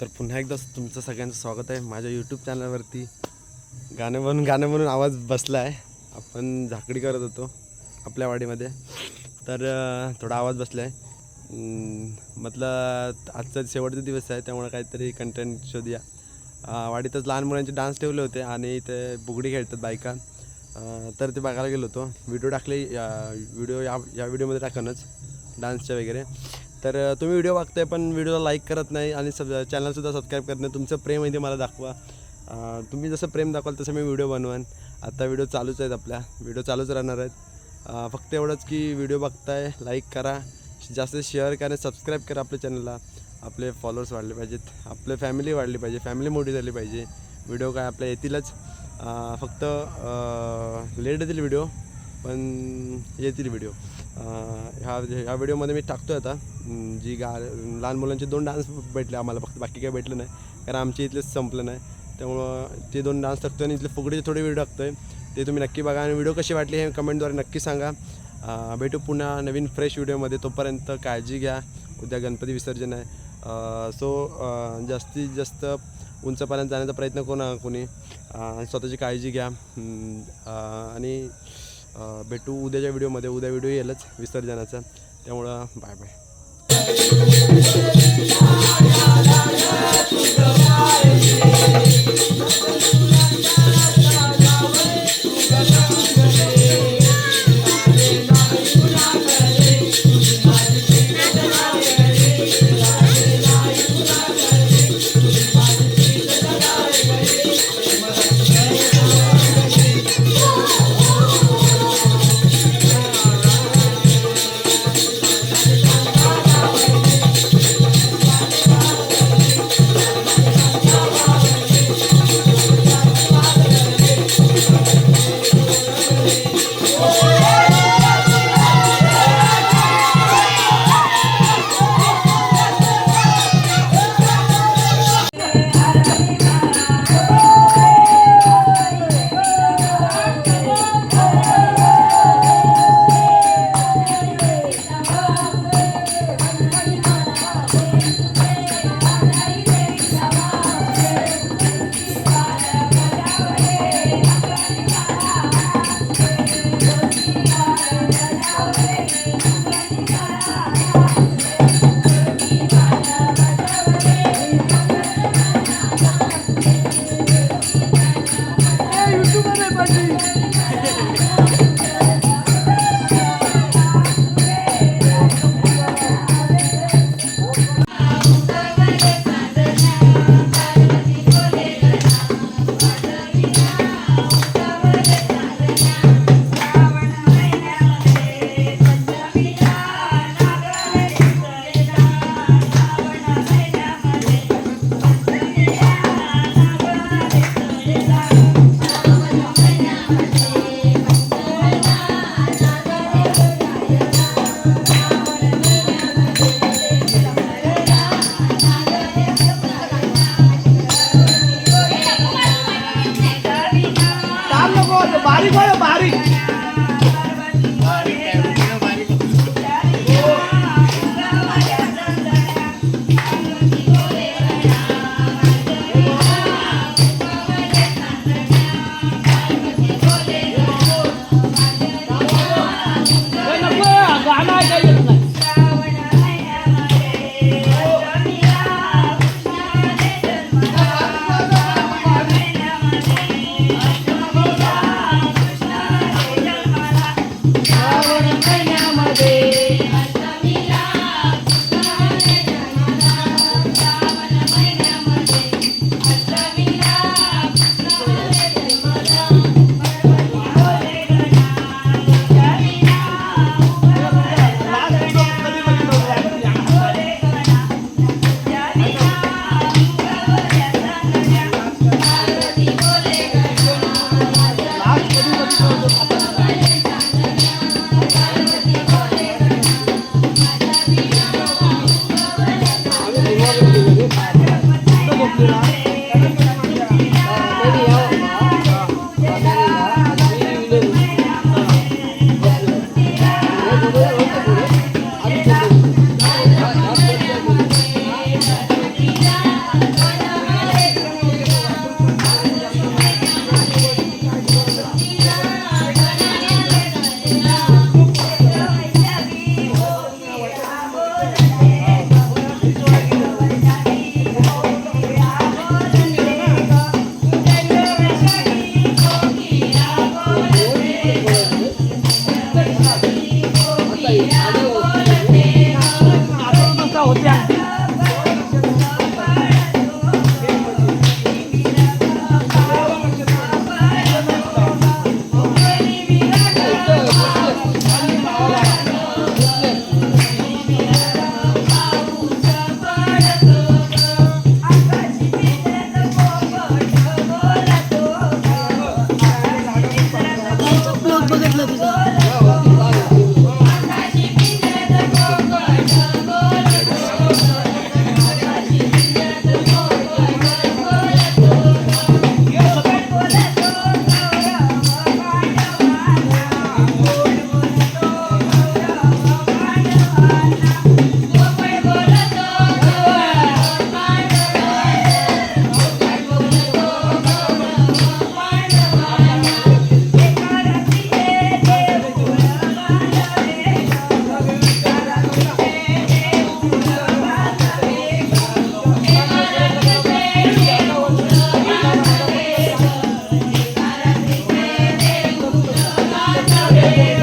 तर पुन्हा एकदा तुमचं सगळ्यांचं स्वागत आहे माझ्या यूट्यूब चॅनलवरती गाणं म्हणून गाणं म्हणून आवाज बसला आहे आपण झाकडी करत होतो आपल्या वाडीमध्ये. तर थोडा आवाज बसला आहे म्हटलं आजचा शेवटचा दिवस आहे त्यामुळे काहीतरी कंटेंट शोधूया. वाडीतच लहान मुलांचे डान्स ठेवले होते आणि ते बुगडी खेळतात बायका. तर ते बघायला गेलो होतो. व्हिडिओ टाकले व्हिडिओ या या व्हिडिओमध्ये टाकणच डान्सच्या वगैरे. तर तुम्ही व्हिडिओ बघताय पण व्हिडिओला लाईक करत नाही आणि सब चॅनलसुद्धा सबस्क्राईब करत नाही. तुमचं प्रेम आहे ते मला दाखवा. तुम्ही जसं प्रेम दाखवाल तसं मी व्हिडिओ बनवान. आता व्हिडिओ चालूच आहेत आपल्या. व्हिडिओ चालूच राहणार आहेत. फक्त एवढंच की व्हिडिओ बघताय लाईक करा. जास्त शेअर करा सबस्क्राईब करा आपल्या चॅनलला आपले फॉलोअर्स वाढले पाहिजेत. आपले फॅमिली वाढली पाहिजे. फॅमिली मोठी झाली पाहिजे. व्हिडिओ काय आपल्या येतीलच. फक्त लेट येतील व्हिडिओ पण येतील व्हिडिओ ह्या ह्या व्हिडिओमध्ये मी टाकतो आता. जी गा लहान मुलांचे दोन डान्स भेटले आम्हाला फक्त बाकी काही भेटलं नाही. कारण आमच्या इथलेच संपलं नाही. त्यामुळं ते दोन डान्स टाकतो आणि इथले फुगडीचे थोडे व्हिडिओ टाकतो आहे ते तुम्ही नक्की बघा. आणि व्हिडिओ कशी वाटली हे कमेंटद्वारे नक्की सांगा. भेटू पुन्हा नवीन फ्रेश व्हिडिओमध्ये तोपर्यंत काळजी घ्या. उद्या गणपती विसर्जन आहे. सो जास्तीत जास्त उंचपर्यंत जाण्याचा प्रयत्न करू नका कोणी. स्वतःची काळजी घ्या. आणि भेटू उद्याच्या व्हिडिओमध्ये. उद्या व्हिडिओ येईलच विसर्जनाचा त्यामुळं बाय बाय. ಶ್ರಾವಣ ಕಯಾಮದೇ Amém.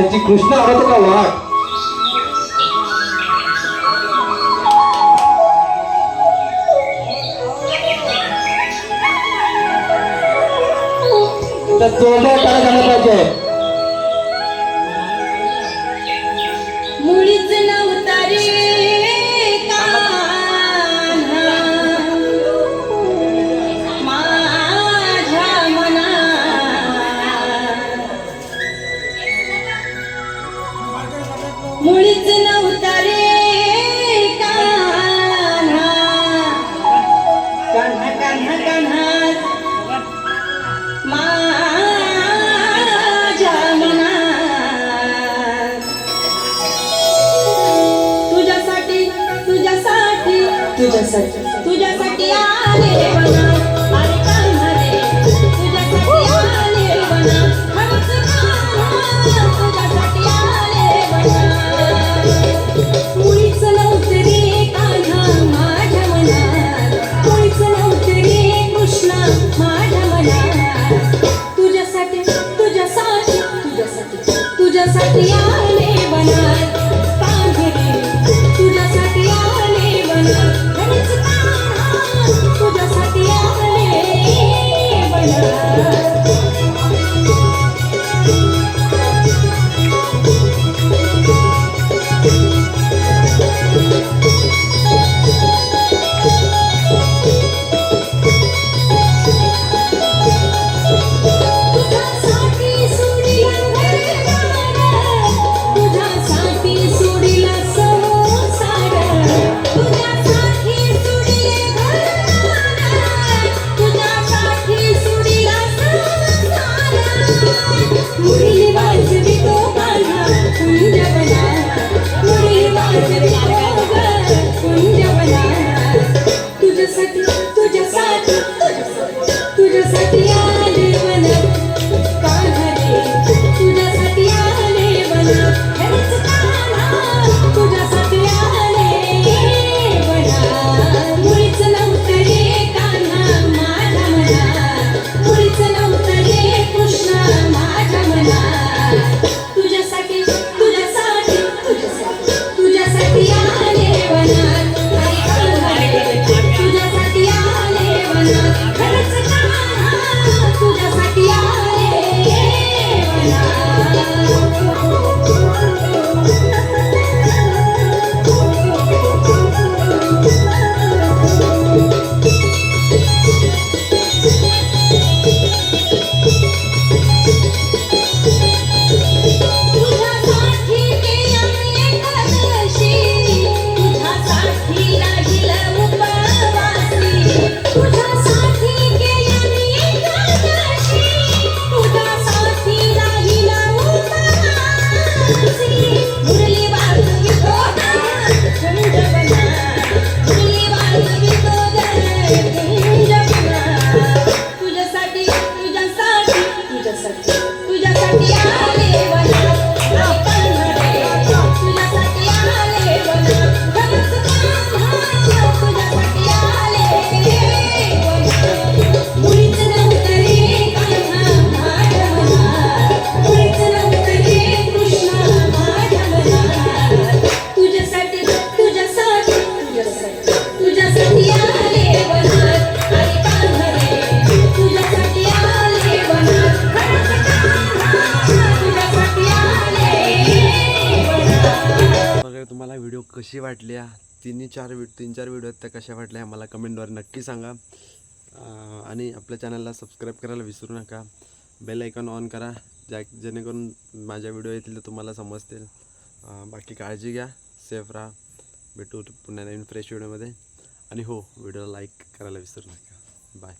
त्याची कृष्ण आवडतो का वाट That's all that व्हिडिओ कशी वाटल्या? तिन्ही चार व्हिड तीन चार व्हिडिओ आहेत त्या कशा वाटल्या मला कमेंटद्वारे नक्की सांगा. आणि आपल्या चॅनलला सबस्क्राईब करायला विसरू नका. बेल आयकॉन ऑन करा ज्या जेणेकरून माझ्या व्हिडिओ येतील तर तुम्हाला समजतील. बाकी काळजी घ्या सेफ राहा. भेटू पुन्हा नवीन फ्रेश व्हिडिओमध्ये आणि हो व्हिडिओला लाईक करायला विसरू नका. बाय